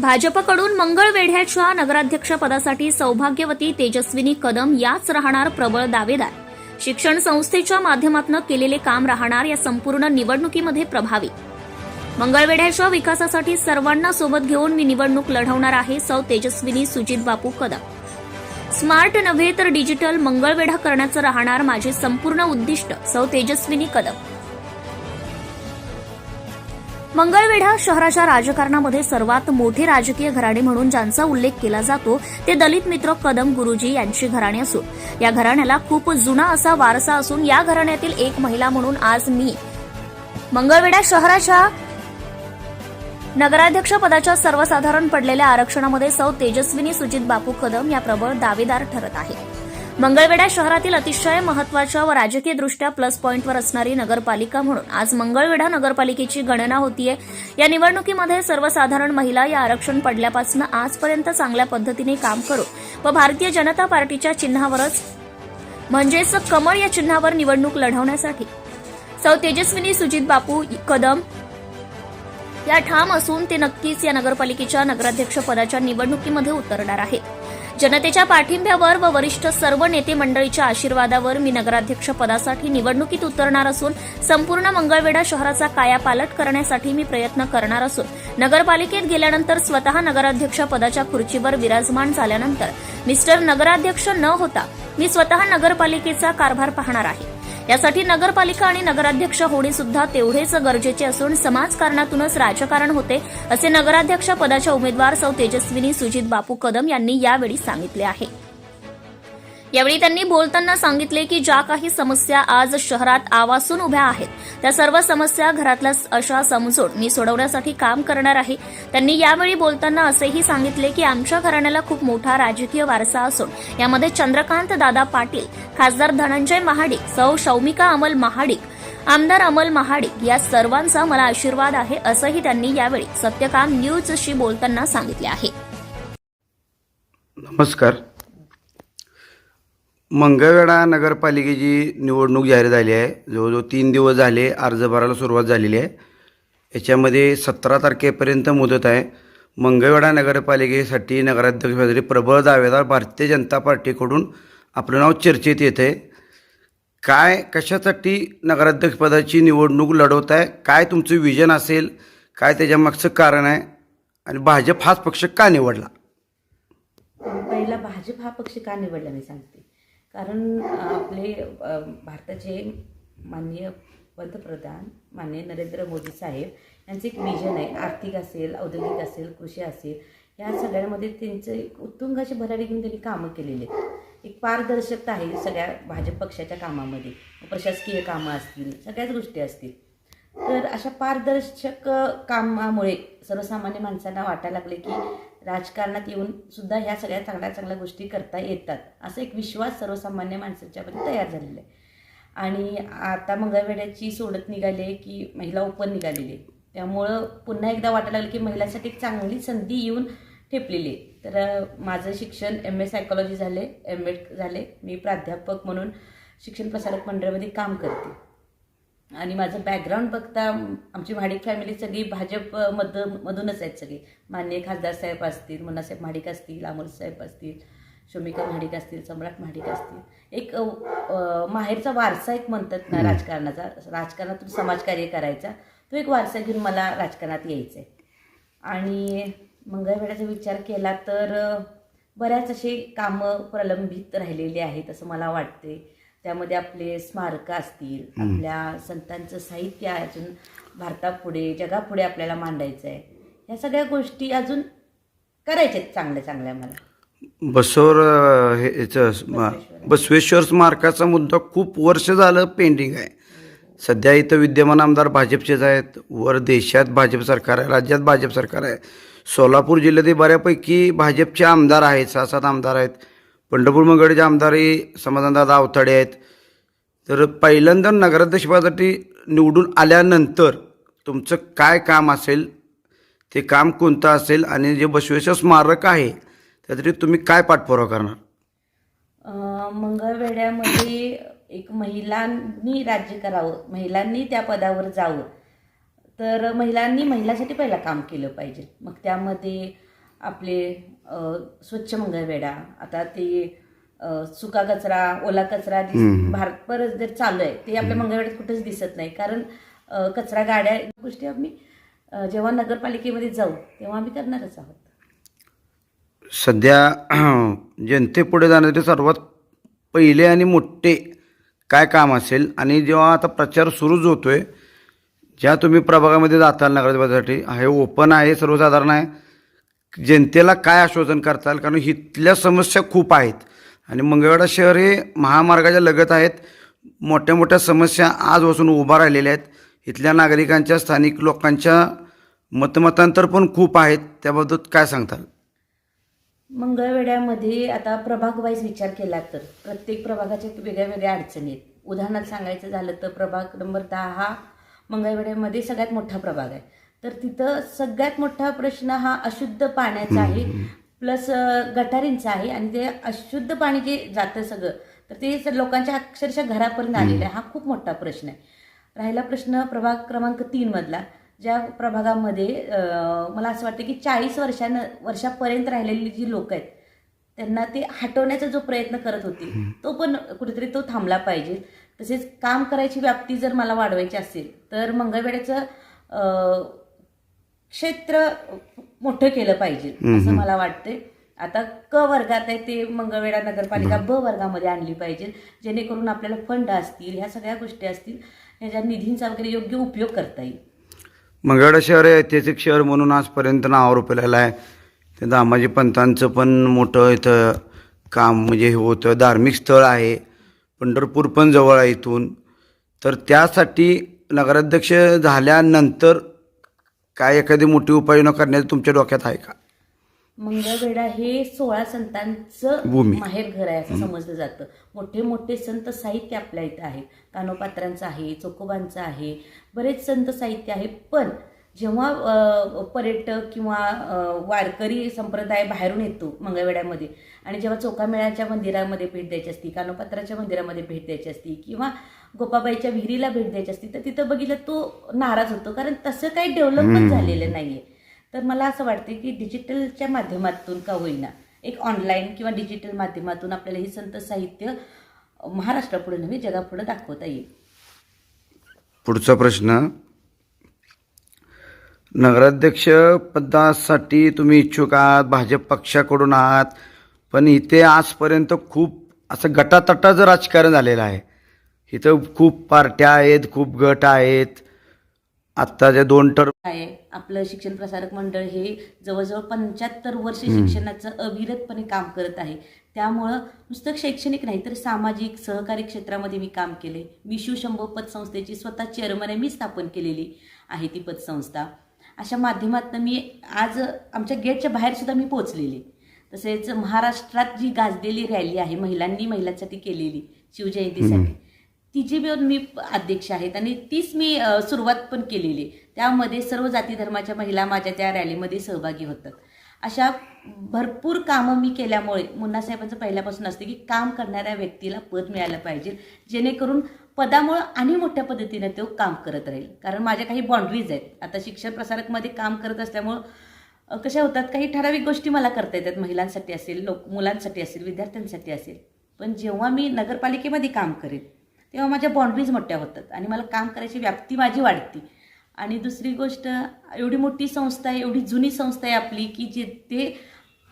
भाजपकडून मंगळवेढ्याच्या नगराध्यक्षपदासाठी सौभाग्यवती तेजस्विनी कदम याच राहणार प्रबळ दावेदार. शिक्षण संस्थेच्या माध्यमातून केलेले काम राहणार या संपूर्ण निवडणुकीमध्ये प्रभावी. मंगळवेढ्याच्या विकासासाठी सर्वांना सोबत घेऊन मी निवडणूक लढवणार आहे सौ तेजस्विनी सुजित बापू कदम. स्मार्ट नव्हे तर डिजिटल मंगळवेढा करण्याचं राहणार माझे संपूर्ण उद्दिष्ट सौ तेजस्विनी कदम. मंगळवेढा शहराच्या राजकारणामध्ये सर्वात मोठे राजकीय घराणे म्हणून ज्यांचा उल्लेख केला जातो ते दलित मित्र कदम गुरुजी यांची घराणे असून या घराण्याला खूप जुना असा वारसा असून या घराण्यातील एक महिला म्हणून आज मी. मंगळवेढा शहराच्या नगराध्यक्ष पदाच्या सर्वसाधारण पडलेल्या आरक्षणामध्ये सौ तेजस्विनी सुजित बापू कदम या प्रबळ दावेदार ठरत आहे मंगळवेढा शहरातील अतिशय महत्त्वाच्या व राजकीयदृष्ट्या प्लस पॉईंटवर असणारी नगरपालिका म्हणून आज मंगळवेढा नगरपालिकेची गणना होतीये. या निवडणुकीमध्ये सर्वसाधारण महिला या आरक्षण पडल्यापासून आजपर्यंत चांगल्या पद्धतीने काम करू व भारतीय जनता पार्टीच्या चिन्हावरच म्हणजेच कमळ या चिन्हावर निवडणूक लढवण्यासाठी. सौ तेजस्विनी सुजित बापू कदम या ठाम असून ते नक्कीच या नगरपालिकेच्या नगराध्यक्ष पदाच्या निवडणुकीमध्ये उतरणार आहेत. जनतेच्या पाठिंब्यावर व वरिष्ठ सर्व नेते मंडळीच्या आशीर्वादावर मी नगराध्यक्ष पदासाठी निवडणुकीत उतरणार असून संपूर्ण मंगळवेढा शहराचा कायापालट करण्यासाठी मी प्रयत्न करणार असून नगरपालिकेत गेल्यानंतर स्वतः नगराध्यक्ष पदाच्या खुर्चीवर विराजमान झाल्यानंतर मिस्टर नगराध्यक्ष न होता मी स्वतः नगरपालिकेचा कारभार पाहणार आहे. यासाठी नगरपालिका आणि नगराध्यक्ष होणे सुद्धा तेवढेच गरजेचे असून समाजकारणातूनच राजकारण होते असे नगराध्यक्ष पदाच्या उमेदवार सौ तेजस्विनी सुजित बापू कदम यांनी यावेळी सांगितले आहे. यावेळी त्यांनी बोलताना सांगितले की ज्या काही समस्या आज शहरात आवासून उभ्या आहेत त्या सर्व समस्या घरातल्या अशा समजून मी सोडवण्यासाठी काम करणार आहे. त्यांनी यावेळी बोलताना असेही सांगितले की आमच्या घराण्याला खूप मोठा राजकीय वारसा असून यामध्ये चंद्रकांत दादा पाटील खासदार धनंजय महाडिक सौ शौमिका अमल महाडिक आमदार अमल महाडिक या सर्वांचा मला आशीर्वाद आहे असंही त्यांनी यावेळी सत्यकाम न्यूजशी बोलताना सांगितले आहे. नमस्कार. मंगळवेढा नगरपालिकेची निवडणूक जाहीर झाली आहे. जवळजवळ तीन दिवस झाले अर्ज भरायला सुरुवात झालेली आहे. याच्यामध्ये सतरा तारखेपर्यंत मुदत आहे. मंगळवेढा नगरपालिकेसाठी नगराध्यक्षपदी प्रबळ दावेदार भारतीय जनता पार्टीकडून आपलं नाव चर्चेत येत आहे काय कशासाठी नगराध्यक्षपदाची निवडणूक लढवत आहे? काय तुमचं विजन असेल? काय त्याच्यामागचं कारण आहे? आणि भाजप हाच पक्ष का निवडला? पहिला भाजप हा पक्ष का निवडला मी सांगते? कारण आपले भारताचे माननीय पंतप्रधान माननीय नरेंद्र मोदी साहेब यांचं एक विजन आहे. आर्थिक असेल औद्योगिक असेल कृषी असेल या सगळ्यामध्ये त्यांचं एक उत्तुंग अशी भरारी घेऊन त्यांनी कामं केलेली आहेत. एक पारदर्शकता आहे सगळ्या भाजप पक्षाच्या कामामध्ये. प्रशासकीय कामं असतील सगळ्याच गोष्टी असतील. तर अशा पारदर्शक कामामुळे सर्वसामान्य माणसांना वाटायला लागले की राजकारणात येऊन सुद्धा ह्या सगळ्या चांगल्या चांगल्या गोष्टी करता येतात. असा एक विश्वास सर्वसामान्य माणसाच्यामध्ये तयार झालेला आहे. आणि आता मंगळवेड्याची सोडत निघाली आहे की महिला ओपन निघालेली आहे. त्यामुळं पुन्हा एकदा वाटायला लागलं की महिलांसाठी एक चांगली संधी येऊन ठेपलेली आहे. तर माझं शिक्षण एम ए सायकॉलॉजी झाले एम एड झाले. मी प्राध्यापक म्हणून शिक्षण प्रसारक मंडळामध्ये काम करते. आणि माझं बॅकग्राऊंड बघता आमची महाडिक फॅमिली सगळी भाजप मध मधूनच आहेत सगळी. मान्य खासदार साहेब असतील मुन्नासाहेब महाडिक असतील अमोल साहेब असतील शोमिका महाडिक असतील सम्राट महाडिक असतील. एक माहेरचा वारसा एक म्हणतात ना राजकारणाचा. राजकारणातून समाजकार्य करायचा. तो एक वारसा घेऊन मला राजकारणात यायचं आहे आणि मंगळवेढ्याचा विचार केला तर बऱ्याच असे कामं प्रलंबित राहिलेली आहेत असं मला वाटते त्यामध्ये आपले स्मारकं असतील आपल्या संतांचं साहित्य अजून भारतापुढे जगापुढे आपल्याला मांडायचं आहे. ह्या सगळ्या गोष्टी अजून करायच्या आहेत चांगल्या चांगल्या मला. बसवर हे याचं स्मा- बसवेश्वर. स्मारकाचा मुद्दा खूप वर्ष झालं पेंडिंग आहे. सध्या इथं विद्यमान आमदार भाजपचेच आहेत. वर देशात भाजप सरकार आहे राज्यात भाजप सरकार आहे. सोलापूर जिल्ह्यातही बऱ्यापैकी भाजपचे आमदार आहेत सहा सात आमदार आहेत. पंढरपूर मंगळचे आमदारही समाधानदादा अवथाडे आहेत. तर पहिल्यांदा नगराध्यक्षपदासाठी निवडून आल्यानंतर तुमचं काय काम असेल ते काम कोणतं असेल आणि जे बसवेश्वर स्मारक आहे त्यासाठी तुम्ही काय पाठपुरावा करणार? मंगळवेड्यामध्ये एक महिलांनी राज्य करावं महिलांनी त्या पदावर जावं. तर महिलांनी महिलासाठी पहिला काम केलं पाहिजे. मग त्यामध्ये आपले स्वच्छ मंगळवेढा. आता ते सुका कचरा ओला कचरा भारतभर जर चालू आहे ते आपल्या मंगळवेढ्यात कुठेच दिसत नाही. कारण कचरा गाड्या गोष्टी आम्ही जेव्हा नगरपालिकेमध्ये जाऊ तेव्हा आम्ही करणारच आहोत. सध्या जनतेपुढे जाण्यासाठी सर्वात पहिले आणि मोठे काय काम असेल आणि जेव्हा आता प्रचार सुरूच होतोय ज्या तुम्ही प्रभागामध्ये जाताल नगरसेवकासाठी हे ओपन आहे सर्वसाधारण आहे. जनतेला काय आश्वासन करता येईल? कारण इथल्या समस्या खूप आहेत. आणि मंगळवेढा शहर हे महामार्गाच्या लगत आहेत. मोठ्या मोठ्या समस्या आजपासून उभा राहिलेल्या आहेत. इथल्या नागरिकांच्या स्थानिक लोकांच्या मतमतांतर पण खूप आहेत. त्याबद्दल काय सांगताल? मंगळवेड्यामध्ये आता प्रभाग वाईज विचार केला तर प्रत्येक प्रभागाच्या वेगळ्या वेगळ्या अडचणी आहेत. उदाहरणार्थ सांगायचं झालं तर प्रभाग नंबर दहा हा मंगळवेड्यामध्ये सगळ्यात मोठा प्रभाग आहे. तर तिथं सगळ्यात मोठा प्रश्न हा अशुद्ध पाण्याचा आहे प्लस गटारींचा आहे आणि ते अशुद्ध पाणी जे जातं सगळं तर ते लोकांच्या अक्षरशः घरापर्यंत आलेलं आहे. हा खूप मोठा प्रश्न आहे. राहिला प्रश्न प्रभाग क्रमांक तीन मधला. ज्या प्रभागामध्ये मला असं वाटतं की चाळीस वर्षानं वर्षापर्यंत राहिलेली जी लोक आहेत त्यांना ते हटवण्याचा जो प्रयत्न करत होते तो पण कुठेतरी तो थांबला पाहिजे. तसेच काम करायची व्याप्ती जर मला वाढवायची असेल तर मंगळवेड्याचं क्षेत्र मोठं केलं पाहिजे असं मला वाटतंय. आता क वर्गात आहे ते मंगळवेढा नगरपालिका ब वर्गामध्ये आणली पाहिजे जेणेकरून आपल्याला फंड असतील ह्या सगळ्या गोष्टी असतील ह्याच्या निधींचा वगैरे योग्य उपयोग करता येईल. मंगळवेढा शहर हे ऐतिहासिक शहर म्हणून आजपर्यंत नाव रुपलेलं आहे. ते दामाजी पंतांचं पण मोठं इथं काम म्हणजे हे होतं धार्मिक स्थळ आहे. पंढरपूर पण जवळ आहे इथून. तर त्यासाठी नगराध्यक्ष झाल्यानंतर काय एखादी मोठी उपाययोजना करण्याचं तुमच्या डोक्यात आहे का? मंगळवेढा हे सोळा संतांचं भूमी. माहेर घर आहे असं समजलं जातं. मोठे मोठे संत साहित्य आपल्या इथं आहे. कानोपात्रांचं आहे चोकोबांचं आहे. बरेच संत साहित्य आहे. पण जेव्हा पर्यटक किंवा वारकरी संप्रदाय बाहेरून येतो मंगळवेढ्यामध्ये आणि जेव्हा चोकामेळ्याच्या मंदिरामध्ये भेट द्यायची असती कानोपात्राच्या मंदिरामध्ये भेट द्यायची असती किंवा गोपाबाईच्या विहिरीला भेट द्यायची असती तर तिथं बघितलं तो नाराज होतो कारण तसं काही डेव्हलपमेंट झालेलं नाहीये. तर मला असं वाटतं की डिजिटलच्या माध्यमातून का होईना एक ऑनलाईन किंवा डिजिटल माध्यमातून आपल्याला हे संत साहित्य महाराष्ट्रापुढे नव्हे जगापुढे दाखवता येईल. पुढचा प्रश्न नगराध्यक्ष पदासाठी तुम्ही इच्छुक आहात भाजप पक्षाकडून आहात पण इथे आजपर्यंत खूप असं गटातटाचं राजकारण झालेलं आहे. इथं खूप पार्ट्या आहेत खूप गट आहेत. आत्ताच्या दोन टर्म आहे आपलं शिक्षण प्रसारक मंडळ हे जवळजवळ पंच्याहत्तर वर्ष शिक्षणाचं अविरतपणे काम करत आहे. त्यामुळं नुसतं शैक्षणिक नाही तर सामाजिक सहकारी क्षेत्रामध्ये मी काम केले. मी शिवशंभो पतसंस्थेची स्वतः चेअरमन आहे मी स्थापन केलेली आहे ती पतसंस्था. अशा माध्यमातून मी आज आमच्या गेटच्या बाहेर सुद्धा मी पोहोचलेली. तसेच महाराष्ट्रात जी गाजलेली रॅली आहे महिलांनी महिलांसाठी केलेली शिवजयंतीसाठी तिची मिळून मी अध्यक्ष आहेत आणि तीच मी सुरुवात पण केलेली. त्यामध्ये सर्व जाती धर्माच्या महिला माझ्या त्या रॅलीमध्ये सहभागी होतात. अशा भरपूर कामं मी केल्यामुळे मुन्नासाहेबांचं पहिल्यापासून असते की काम करणाऱ्या व्यक्तीला पद मिळालं पाहिजे. जेणेकरून पदामुळं आणि मोठ्या पद्धतीने तो काम करत राहील. कारण माझ्या काही बाउंड्रीज आहेत. आता शिक्षण प्रसारकमध्ये काम करत असल्यामुळं कशा होतात? काही ठराविक गोष्टी मला करता येतात. महिलांसाठी असेल लोक मुलांसाठी असेल विद्यार्थ्यांसाठी असेल. पण जेव्हा मी नगरपालिकेमध्ये काम करेन तेव्हा माझ्या बाउंड्रीज मोठ्या होतात. आणि मला काम करायची व्याप्ती माझी वाढते. आणि दुसरी गोष्ट एवढी मोठी संस्था आहे एवढी जुनी संस्था आहे आपली की जे ते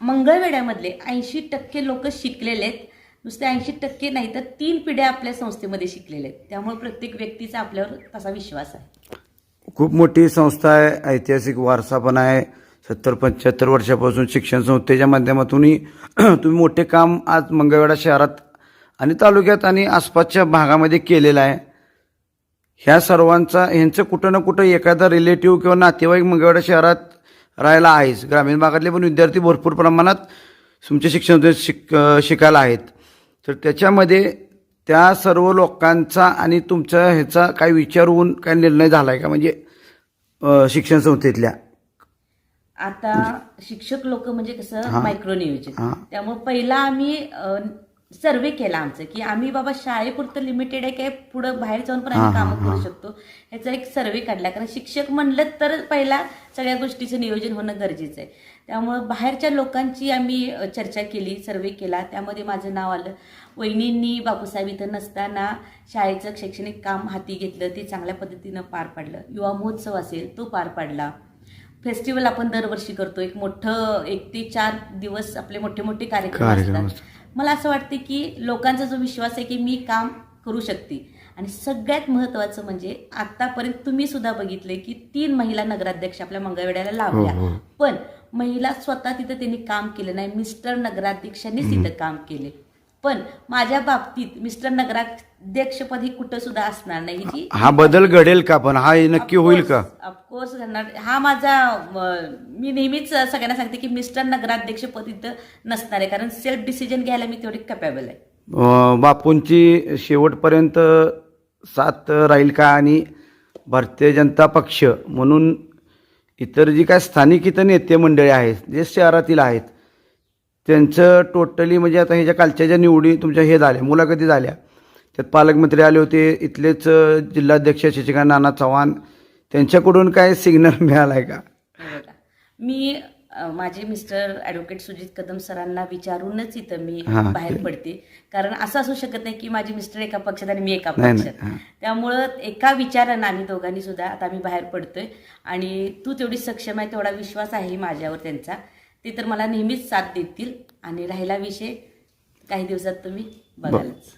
मंगळवेड्यामधले ऐंशी टक्के लोक शिकलेले आहेत. नुसते ऐंशी टक्के नाही तर तीन पिढ्या आपल्या संस्थेमध्ये शिकलेल्या आहेत. त्यामुळे प्रत्येक व्यक्तीचा आपल्यावर तसा विश्वास आहे. खूप मोठी संस्था आहे ऐतिहासिक वारसा पण आहे. सत्तर पंच्याहत्तर वर्षापासून शिक्षण संस्थेच्या माध्यमातूनही तुम्ही मोठे काम आज मंगळवेढा शहरात आणि तालुक्यात आणि आसपासच्या भागामध्ये केलेलं आहे. ह्या सर्वांचा ह्यांचं कुठं ना कुठं एखादा रिलेटिव्ह किंवा नातेवाईक मंगळवेढा शहरात राहायला आहेच. ग्रामीण भागातले पण विद्यार्थी भरपूर प्रमाणात तुमच्या शिक्षण शिक शिकायला आहेत. तर त्याच्यामध्ये त्या सर्व लोकांचा आणि तुमच्या ह्याचा काय विचार होऊन काय निर्णय झाला आहे का? म्हणजे शिक्षण संस्थेतल्या. आता शिक्षक लोक म्हणजे कसं मायक्रो नियोजन हां. त्यामुळे पहिला आम्ही सर्वे केला आमचं की आम्ही बाबा शाळेपुरतं लिमिटेड आहे काय पुढं बाहेर जाऊन पण आम्ही कामं करू. शकतो. ह्याचा एक सर्वे काढला कारण शिक्षक म्हणलं तर पहिला सगळ्या गोष्टीचं नियोजन होणं गरजेचं आहे. त्यामुळं बाहेरच्या लोकांची आम्ही चर्चा केली सर्वे केला. त्यामध्ये माझं नाव आलं. वहिनींनी बापूसाहेब इथं नसताना शाळेचं शैक्षणिक काम हाती घेतलं ते चांगल्या पद्धतीनं पार पाडलं. युवा महोत्सव असेल तो पार पाडला. फेस्टिवल आपण दरवर्षी करतो. एक मोठं एक ते चार दिवस आपले मोठे मोठे कार्यक्रम असतात. मला असं वाटतं की लोकांचा जो विश्वास आहे की मी काम करू शकते. आणि सगळ्यात महत्त्वाचं म्हणजे आतापर्यंत तुम्ही सुद्धा बघितले की तीन महिला नगराध्यक्ष आपल्या मंगळवेड्याला लावल्या. हो, हो. पण महिला स्वतः तिथं त्यांनी काम केलं नाही. मिस्टर नगराध्यक्षांनीच तिथं काम केले. पण माझ्या बाबतीत मिस्टर नगराध्यक्षपद हे कुठं सुद्धा असणार नाही. हा बदल घडेल का? पण हा नक्की होईल का? कोर्स करणार. हा माझा मी नेहमीच सगळ्यांना सांगते की मिस्टर नगराध्यक्ष पद इथं नसणार आहे. कारण सेल्फ डिसिजन घ्यायला मी तेवढी कॅपेबल आहे. बापूंची शेवटपर्यंत साथ राहील का आणि भारतीय जनता पक्ष म्हणून इतर जी काय स्थानिक इथं नेते मंडळी आहेत जे शहरातील आहेत त्यांचं टोटली म्हणजे आता ह्याच्या कालच्या ज्या निवडी तुमच्या हे झाल्या मुलाखती झाल्या त्यात पालकमंत्री आले होते इथलेच जिल्हाध्यक्ष शशिकांत नाना चव्हाण त्यांच्याकडून काय सिग्नल मिळाला आहे का मी माझे मिस्टर ॲडव्होकेट सुजित कदम सरांना विचारूनच इथं मी. बाहेर पडते. कारण असं असू शकत नाही की माझे मिस्टर एका पक्षात आणि मी एका पक्षात. त्यामुळं एका विचारानं आम्ही दोघांनी सुद्धा आता आम्ही बाहेर पडतोय. आणि तू तेवढी सक्षम आहे तेवढा विश्वास आहे माझ्यावर त्यांचा. ते तर मला नेहमीच साथ देतील. आणि राहिला विषय काही दिवसात तुम्ही बघालच.